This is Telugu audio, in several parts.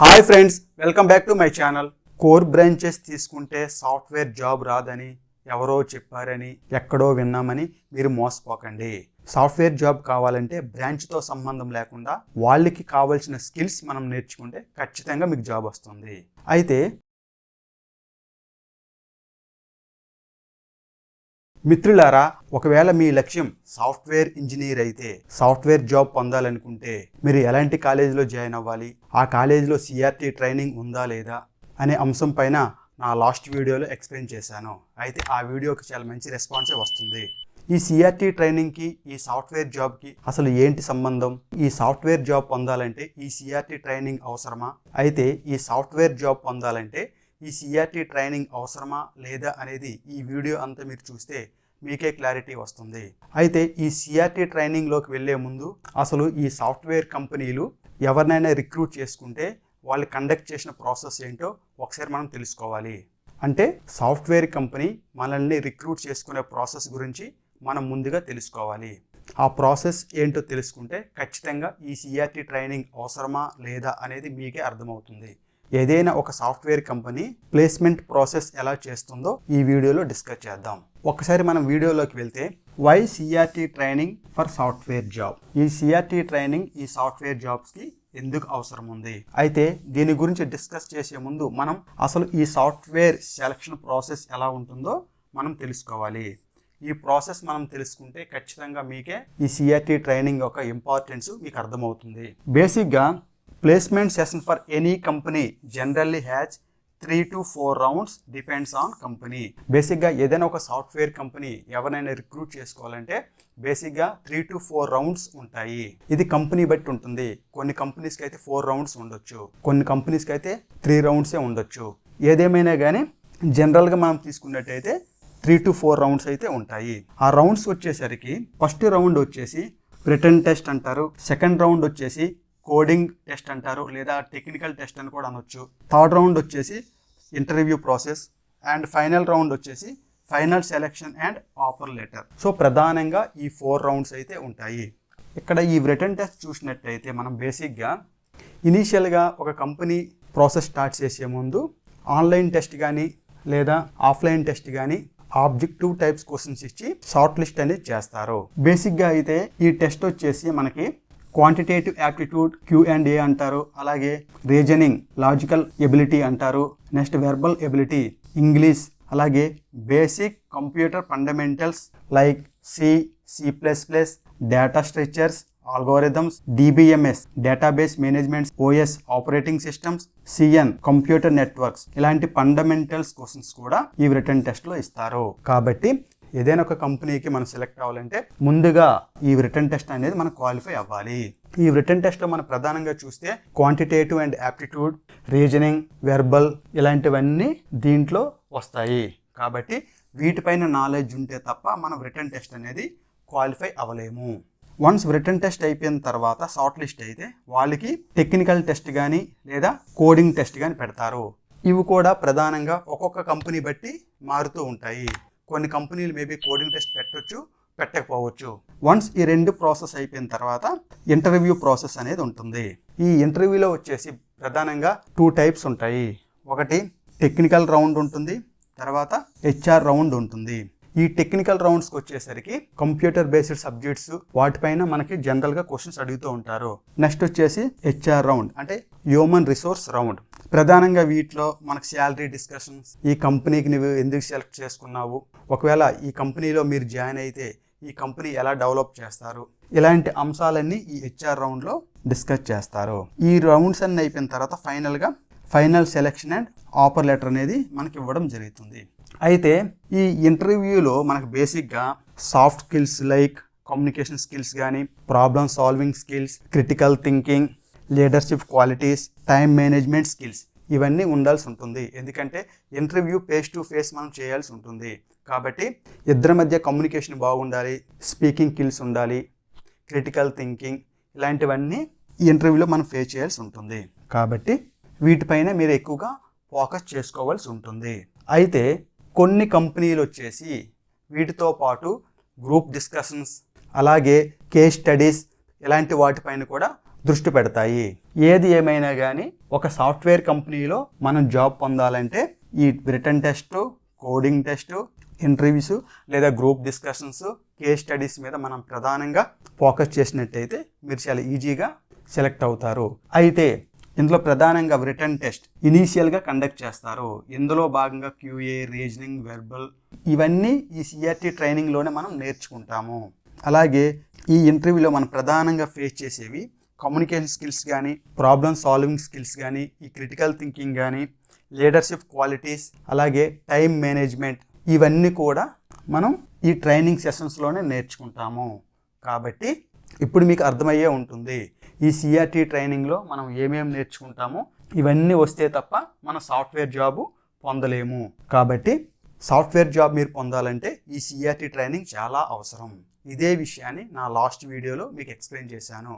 Hi friends welcome back to my channel core branches తీసుకుంటే సాఫ్ట్వేర్ జాబ్ రాదని ఎవరో చెప్పారని ఎక్కడో విన్నామని మీరు మోసపోకండి. సాఫ్ట్వేర్ జాబ్ కావాలంటే బ్రాంచ్తో సంబంధం లేకుండా వాళ్ళకి కావాల్సిన స్కిల్స్ మనం నేర్చుకుంటే ఖచ్చితంగా మీకు జాబ్ వస్తుంది. అయితే మిత్రులారా ఒకవేళ మీ లక్ష్యం సాఫ్ట్వేర్ ఇంజనీర్ అయితే సాఫ్ట్వేర్ జాబ్ పొందాలనుకుంటే మీరు ఎలాంటి కాలేజీలో జాయిన్ అవ్వాలి? ఆ కాలేజీలో సిఆర్టీ ట్రైనింగ్ ఉందా లేదా? అనే అంశం పైన నా లాస్ట్ వీడియోలో ఎక్స్ప్లెయిన్ చేశాను. అయితే ఆ వీడియోకి చాలా మంచి రెస్పాన్సే వస్తుంది. ఈ సిఆర్టీ ట్రైనింగ్కి ఈ సాఫ్ట్వేర్ జాబ్కి అసలు ఏంటి సంబంధం? ఈ సాఫ్ట్వేర్ జాబ్ పొందాలంటే ఈ సిఆర్టీ ట్రైనింగ్ అవసరమా? అయితే ఈ సాఫ్ట్వేర్ జాబ్ పొందాలంటే ఈ సిఆర్టీ ట్రైనింగ్ అవసరమా లేదా అనేది ఈ వీడియో అంతా మీరు చూస్తే మీకే క్లారిటీ వస్తుంది. అయితే ఈ సిఆర్టీ ట్రైనింగ్లోకి వెళ్ళే ముందు అసలు ఈ సాఫ్ట్వేర్ కంపెనీలు ఎవరినైనా రిక్రూట్ చేసుకుంటే వాళ్ళు కండక్ట్ చేసిన ప్రాసెస్ ఏంటో ఒకసారి మనం తెలుసుకోవాలి. అంటే సాఫ్ట్వేర్ కంపెనీ మనల్ని రిక్రూట్ చేసుకునే ప్రాసెస్ గురించి మనం ముందుగా తెలుసుకోవాలి. ఆ ప్రాసెస్ ఏంటో తెలుసుకుంటే ఖచ్చితంగా ఈ సిఆర్టీ ట్రైనింగ్ అవసరమా లేదా అనేది మీకే అర్థమవుతుంది. ఏదైనా ఒక సాఫ్ట్వేర్ కంపెనీ ప్లేస్మెంట్ ప్రాసెస్ ఎలా చేస్తుందో ఈ వీడియోలో డిస్కస్ చేద్దాం. ఒకసారి మనం వీడియోలోకి వెళ్తే why CRT training for software job? ఈ సిఆర్టీ ట్రైనింగ్ ఈ సాఫ్ట్వేర్ జాబ్స్కి ఎందుకు అవసరం ఉంది? అయితే దీని గురించి డిస్కస్ చేసే ముందు మనం అసలు ఈ సాఫ్ట్వేర్ సెలక్షన్ ప్రాసెస్ ఎలా ఉంటుందో మనం తెలుసుకోవాలి. ఈ ప్రాసెస్ మనం తెలుసుకుంటే ఖచ్చితంగా మీకే ఈ సిఆర్టీ ట్రైనింగ్ యొక్క ఇంపార్టెన్స్ మీకు అర్థమవుతుంది. బేసిక్గా placement session for any company generally has three to four rounds depends on company బేసిక్గా ఏదైనా ఒక సాఫ్ట్వేర్ కంపెనీ ఎవరైనా రిక్రూట్ చేసుకోవాలంటే బేసిక్గా త్రీ టు ఫోర్ రౌండ్స్ ఉంటాయి. ఇది కంపెనీ బట్టి ఉంటుంది. కొన్ని కంపెనీస్కి అయితే ఫోర్ రౌండ్స్ ఉండొచ్చు. కొన్ని కంపెనీస్కి అయితే త్రీ రౌండ్సే ఉండొచ్చు. ఏదేమైనా కానీ జనరల్గా మనం తీసుకున్నట్టయితే త్రీ టు ఫోర్ రౌండ్స్ అయితే ఉంటాయి. ఆ రౌండ్స్ వచ్చేసరికి ఫస్ట్ రౌండ్ వచ్చేసి రిటర్న్ టెస్ట్ అంటారు. సెకండ్ రౌండ్ వచ్చేసి కోడింగ్ టెస్ట్ అంటారు లేదా టెక్నికల్ టెస్ట్ అని కూడా అనొచ్చు. థర్డ్ రౌండ్ వచ్చేసి interview process and final round వచ్చేసి final selection and offer letter. So ప్రధానంగా ఈ ఫోర్ రౌండ్స్ అయితే ఉంటాయి. ఇక్కడ ఈ రిటర్న్ టెస్ట్ చూసినట్టయితే మనం బేసిక్గా ఇనీషియల్గా ఒక కంపెనీ ప్రాసెస్ స్టార్ట్ చేసే ముందు ఆన్లైన్ టెస్ట్ కానీ లేదా ఆఫ్లైన్ టెస్ట్ కానీ ఆబ్జెక్టివ్ టైప్స్ క్వశ్చన్స్ ఇచ్చి షార్ట్ లిస్ట్ అనేది చేస్తారు. బేసిక్గా అయితే ఈ టెస్ట్ వచ్చేసి మనకి quantitative aptitude Q and A అంటారు. అలాగే రీజనింగ్ లాజికల్ ఎబిలిటీ అంటారు. నెక్స్ట్ వెర్బల్ ఎబిలిటీ ఇంగ్లీష్ అలాగే basic computer fundamentals like C C plus plus data structures algorithms DBMS database management OS operating systems CN computer networks ఇలాంటి ఫండమెంటల్స్ క్వశ్చన్స్ కూడా ఈ రిటర్న్ టెస్ట్లో ఇస్తారు. కాబట్టి ఏదైనా ఒక కంపెనీకి మనం సెలెక్ట్ అవ్వాలంటే ముందుగా ఈ రిటర్న్ టెస్ట్ అనేది మనం క్వాలిఫై అవ్వాలి. ఈ రిటర్న్ టెస్ట్లో మనం ప్రధానంగా చూస్తే quantitative and aptitude reasoning verbal ఇలాంటివన్నీ దీంట్లో వస్తాయి. కాబట్టి వీటిపైన నాలెడ్జ్ ఉంటే తప్ప మనం రిటర్న్ టెస్ట్ అనేది క్వాలిఫై అవ్వలేము. వన్స్ రిటర్న్ టెస్ట్ అయిపోయిన తర్వాత షార్ట్ లిస్ట్ అయితే వాళ్ళకి టెక్నికల్ టెస్ట్ కానీ లేదా కోడింగ్ టెస్ట్ కానీ పెడతారు. ఇవి కూడా ప్రధానంగా ఒక్కొక్క కంపెనీ బట్టి మారుతూ ఉంటాయి. కొన్ని కంపెనీలు మేబీ కోడింగ్ టెస్ట్ పెట్టొచ్చు పెట్టకపోవచ్చు. వన్స్ ఈ రెండు ప్రాసెస్ అయిపోయిన తర్వాత ఇంటర్వ్యూ ప్రాసెస్ అనేది ఉంటుంది. ఈ ఇంటర్వ్యూలో వచ్చేసి ప్రధానంగా టూ టైప్స్ ఉంటాయి. ఒకటి టెక్నికల్ రౌండ్ ఉంటుంది తర్వాత హెచ్ఆర్ రౌండ్ ఉంటుంది. ఈ టెక్నికల్ రౌండ్స్కి వచ్చేసరికి కంప్యూటర్ బేస్డ్ సబ్జెక్ట్స్ వాటిపైన మనకి జనరల్గా క్వశ్చన్స్ అడుగుతూ ఉంటారు. నెక్స్ట్ వచ్చేసి హెచ్ఆర్ రౌండ్ అంటే హ్యూమన్ రిసోర్స్ రౌండ్ ప్రధానంగా వీటిలో మనకు శాలరీ డిస్కషన్స్ ఈ కంపెనీకి నువ్వు ఎందుకు సెలెక్ట్ చేసుకున్నావు? ఒకవేళ ఈ కంపెనీలో మీరు జాయిన్ అయితే ఈ కంపెనీ ఎలా డెవలప్ చేస్తారు? ఇలాంటి అంశాలన్నీ ఈ హెచ్ఆర్ రౌండ్లో డిస్కస్ చేస్తారు. ఈ రౌండ్స్ అన్ని అయిపోయిన తర్వాత ఫైనల్గా final selection and offer letter అనేది మనకి ఇవ్వడం జరుగుతుంది. అయితే ఈ ఇంటర్వ్యూలో మనకు బేసిక్గా soft skills like communication skills కానీ problem solving skills critical thinking leadership qualities time management skills ఇవన్నీ ఉండాల్సి ఉంటుంది. ఎందుకంటే ఇంటర్వ్యూ ఫేస్ టు ఫేస్ మనం చేయాల్సి ఉంటుంది. కాబట్టి ఇద్దరి మధ్య కమ్యూనికేషన్ బాగుండాలి స్పీకింగ్ స్కిల్స్ ఉండాలి క్రిటికల్ థింకింగ్ ఇలాంటివన్నీ ఈ ఇంటర్వ్యూలో మనం ఫేస్ చేయాల్సి ఉంటుంది. కాబట్టి వీటిపైన మీరు ఎక్కువగా ఫోకస్ చేసుకోవాల్సి ఉంటుంది. అయితే కొన్ని కంపెనీలు వచ్చేసి వీటితో పాటు గ్రూప్ డిస్కషన్స్ అలాగే కేస్ స్టడీస్ ఇలాంటి వాటిపైన కూడా దృష్టి పెడతాయి. ఏది ఏమైనా కానీ ఒక సాఫ్ట్వేర్ కంపెనీలో మనం జాబ్ పొందాలంటే ఈ written test coding test interviews లేదా గ్రూప్ డిస్కషన్స్ కేస్ స్టడీస్ మీద మనం ప్రధానంగా ఫోకస్ చేసినట్టయితే మీరు చాలా ఈజీగా సెలెక్ట్ అవుతారు. అయితే ఇందులో ప్రధానంగా రిటర్న్ టెస్ట్ ఇనీషియల్గా కండక్ట్ చేస్తారు. ఇందులో భాగంగా క్యూఏ రీజనింగ్ వెర్బల్ ఇవన్నీ ఈ సిఆర్టీ ట్రైనింగ్లోనే మనం నేర్చుకుంటాము. అలాగే ఈ ఇంటర్వ్యూలో మనం ప్రధానంగా ఫేస్ చేసేవి కమ్యూనికేషన్ స్కిల్స్ కానీ ప్రాబ్లమ్ సాల్వింగ్ స్కిల్స్ కానీ ఈ క్రిటికల్ థింకింగ్ కానీ లీడర్షిప్ క్వాలిటీస్ అలాగే టైం మేనేజ్మెంట్ ఇవన్నీ కూడా మనం ఈ ట్రైనింగ్ సెషన్స్లోనే నేర్చుకుంటాము. కాబట్టి ఇప్పుడు మీకు అర్థమయ్యే ఉంటుంది. ఈ సిఆర్టీ ట్రైనింగ్లో మనం ఏమేమి నేర్చుకుంటామో ఇవన్నీ వస్తే తప్ప మనం సాఫ్ట్వేర్ జాబు పొందలేము. కాబట్టి సాఫ్ట్వేర్ జాబ్ మీరు పొందాలంటే ఈ సిఆర్టీ ట్రైనింగ్ చాలా అవసరం. ఇదే విషయాన్ని నా లాస్ట్ వీడియోలో మీకు ఎక్స్ప్లెయిన్ చేశాను.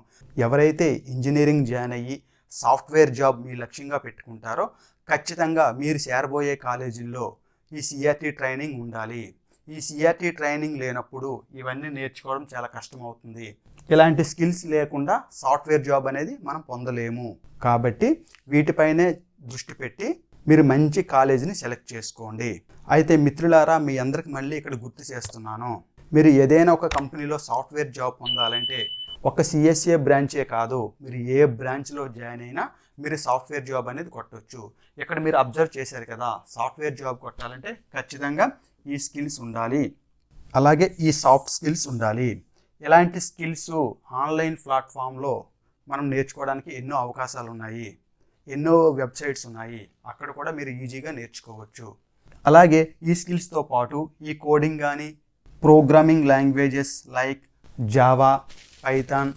ఎవరైతే ఇంజనీరింగ్ జాయిన్ అయ్యి సాఫ్ట్వేర్ జాబ్ మీ లక్ష్యంగా పెట్టుకుంటారో ఖచ్చితంగా మీరు చేరబోయే కాలేజీల్లో ఈ సిఆర్టీ ట్రైనింగ్ ఉండాలి. ఈ సిఆర్టీ ట్రైనింగ్ లేనప్పుడు ఇవన్నీ నేర్చుకోవడం చాలా కష్టం అవుతుంది ఇలాంటి స్కిల్స్ లేకుండా సాఫ్ట్వేర్ జాబ్ అనేది మనం పొందలేము. కాబట్టి వీటిపైనే దృష్టి పెట్టి మీరు మంచి కాలేజీని సెలెక్ట్ చేసుకోండి. అయితే మిత్రులారా మీ అందరికి మళ్ళీ ఇక్కడ గుర్తు చేస్తున్నాను. మీరు ఏదైనా ఒక కంపెనీలో సాఫ్ట్వేర్ జాబ్ పొందాలంటే ఒక సిఎస్ఏ బ్రాంచే కాదు మీరు ఏ బ్రాంచ్లో జాయిన్ అయినా మీరు సాఫ్ట్వేర్ జాబ్ అనేది కొట్టొచ్చు. ఇక్కడ మీరు అబ్జర్వ్ చేశారు కదా సాఫ్ట్వేర్ జాబ్ కొట్టాలంటే ఖచ్చితంగా ఈ స్కిల్స్ ఉండాలి. అలాగే ఈ సాఫ్ట్ స్కిల్స్ ఉండాలి. ఇలాంటి స్కిల్స్ ఆన్లైన్ ప్లాట్ఫామ్లో మనం నేర్చుకోవడానికి ఎన్నో అవకాశాలు ఉన్నాయి ఎన్నో వెబ్సైట్స్ ఉన్నాయి అక్కడ కూడా మీరు ఈజీగా నేర్చుకోవచ్చు. అలాగే ఈ స్కిల్స్తో పాటు ఈ కోడింగ్ కానీ programming languages like Java Python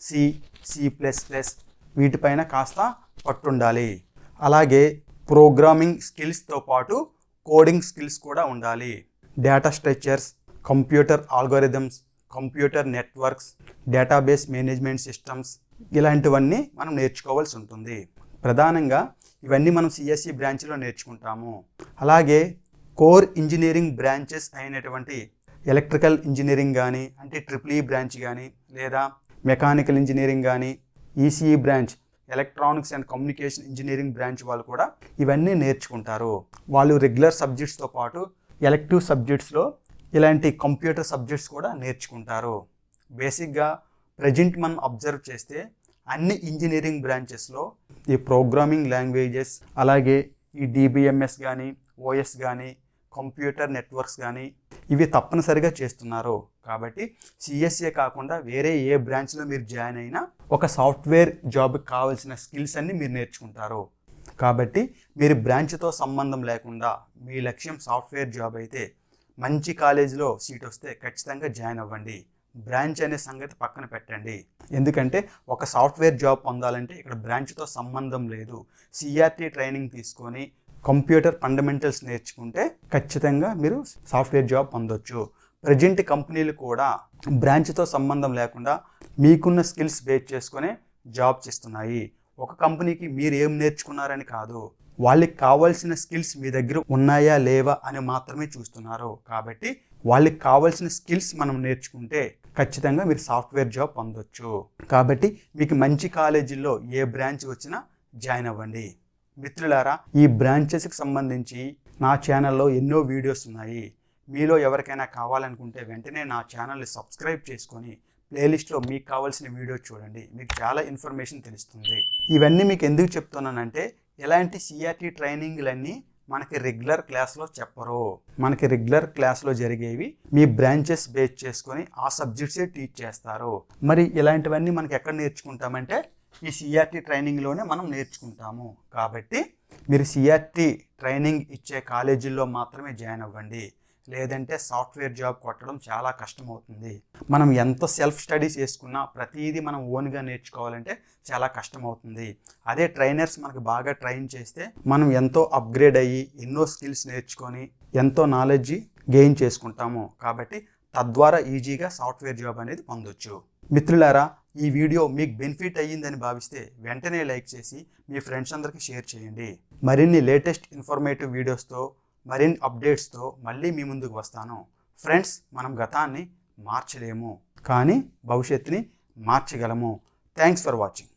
C C plus plus వీటిపైన కాస్త పట్టుండాలి. అలాగే ప్రోగ్రామింగ్ స్కిల్స్తో పాటు కోడింగ్ స్కిల్స్ కూడా ఉండాలి. Data structures computer algorithms computer networks database management systems ఇలాంటివన్నీ మనం నేర్చుకోవాల్సి ఉంటుంది. ప్రధానంగా ఇవన్నీ మనం సిఎస్సి బ్రాంచ్లో నేర్చుకుంటాము. అలాగే కోర్ ఇంజనీరింగ్ బ్రాంచెస్ అయినటువంటి ఎలక్ట్రికల్ ఇంజనీరింగ్ కానీ అంటే ట్రిపుల్ ఈ బ్రాంచ్ కానీ లేదా మెకానికల్ ఇంజనీరింగ్ కానీ ECE branch electronics and communication engineering branch వాళ్ళు కూడా ఇవన్నీ నేర్చుకుంటారు. వాళ్ళు రెగ్యులర్ సబ్జెక్ట్స్తో పాటు ఎలక్టివ్ సబ్జెక్ట్స్లో ఇలాంటి కంప్యూటర్ సబ్జెక్ట్స్ కూడా నేర్చుకుంటారు. బేసిక్గా ప్రజెంట్ మనం అబ్జర్వ్ చేస్తే అన్ని ఇంజనీరింగ్ బ్రాంచెస్లో ఈ ప్రోగ్రామింగ్ లాంగ్వేజెస్ అలాగే ఈ డిబిఎంఎస్ కానీ ఓఎస్ కానీ కంప్యూటర్ నెట్వర్క్స్ కానీ ఇవి తప్పనిసరిగా చేస్తున్నారు. కాబట్టి సిఎస్ఏ కాకుండా వేరే ఏ బ్రాంచ్లో మీరు జాయిన్ అయినా ఒక సాఫ్ట్వేర్ జాబ్కి కావాల్సిన స్కిల్స్ అన్నీ మీరు నేర్చుకుంటారు. కాబట్టి మీరు బ్రాంచ్తో సంబంధం లేకుండా మీ లక్ష్యం సాఫ్ట్వేర్ జాబ్ అయితే మంచి కాలేజీలో సీట్ వస్తే ఖచ్చితంగా జాయిన్ అవ్వండి. బ్రాంచ్ అనే సంగతి పక్కన పెట్టండి. ఎందుకంటే ఒక సాఫ్ట్వేర్ జాబ్ పొందాలంటే ఇక్కడ బ్రాంచ్తో సంబంధం లేదు. సిఆర్టీ ట్రైనింగ్ తీసుకొని కంప్యూటర్ ఫండమెంటల్స్ నేర్చుకుంటే ఖచ్చితంగా మీరు సాఫ్ట్వేర్ జాబ్ పొందొచ్చు. ప్రజెంట్ కంపెనీలు కూడా బ్రాంచ్తో సంబంధం లేకుండా మీకున్న స్కిల్స్ బేస్ చేసుకునే జాబ్స్ ఇస్తున్నాయి ఒక కంపెనీకి మీరు ఏం నేర్చుకున్నారని కాదు. వాళ్ళకి కావాల్సిన స్కిల్స్ మీ దగ్గర ఉన్నాయా లేవా అని మాత్రమే చూస్తున్నారు. కాబట్టి వాళ్ళకి కావాల్సిన స్కిల్స్ మనం నేర్చుకుంటే ఖచ్చితంగా మీరు సాఫ్ట్వేర్ జాబ్ పొందొచ్చు. కాబట్టి మీకు మంచి కాలేజీల్లో ఏ బ్రాంచ్ వచ్చినా జాయిన్ అవ్వండి. మిత్రులారా ఈ బ్రాంచెస్కి సంబంధించి నా ఛానల్లో ఎన్నో వీడియోస్ ఉన్నాయి. మీలో ఎవరికైనా కావాలనుకుంటే వెంటనే నా ఛానల్ని సబ్స్క్రైబ్ చేసుకొని ప్లేలిస్ట్లో మీకు కావాల్సిన వీడియో చూడండి. మీకు చాలా ఇన్ఫర్మేషన్ తెలుస్తుంది. ఇవన్నీ మీకు ఎందుకు చెప్తున్నానంటే ఇలాంటి సిఆర్టీ ట్రైనింగ్లన్నీ మనకి రెగ్యులర్ క్లాస్లో చెప్పరు. మనకి రెగ్యులర్ క్లాస్లో జరిగేవి మీ బ్రాంచెస్ బేస్ చేసుకొని ఆ సబ్జెక్ట్సే టీచ్ చేస్తారు. మరి ఇలాంటివన్నీ మనకి ఎక్కడ నేర్చుకుంటామంటే ఈ సిఆర్టీ ట్రైనింగ్లోనే మనం నేర్చుకుంటాము. కాబట్టి మీరు సిఆర్టీ ట్రైనింగ్ ఇచ్చే కాలేజీల్లో మాత్రమే జాయిన్ అవ్వండి. లేదంటే సాఫ్ట్వేర్ జాబ్ కొట్టడం చాలా కష్టం అవుతుంది మనం ఎంత సెల్ఫ్ స్టడీ చేసుకున్నా ప్రతిదీ మనం ఓన్గా నేర్చుకోవాలంటే చాలా కష్టం అవుతుంది అదే ట్రైనర్స్ మనకు బాగా ట్రైన్ చేస్తే మనం ఎంతో అప్గ్రేడ్ అయ్యి ఎన్నో స్కిల్స్ నేర్చుకొని ఎంతో నాలెడ్జ్ గెయిన్ చేసుకుంటాము. కాబట్టి తద్వారా ఈజీగా సాఫ్ట్వేర్ జాబ్ అనేది పొందొచ్చు. మిత్రులారా ఈ వీడియో మీకు బెనిఫిట్ అయ్యిందని భావిస్తే వెంటనే లైక్ చేసి మీ ఫ్రెండ్స్ అందరికీ షేర్ చేయండి. మరిన్ని లేటెస్ట్ ఇన్ఫర్మేటివ్ వీడియోస్తో మరిన్ని అప్డేట్స్తో మళ్ళీ మీ ముందుకు వస్తాను. ఫ్రెండ్స్ మనం గతాన్ని మార్చలేము కానీ భవిష్యత్తుని మార్చగలము. Thanks for watching.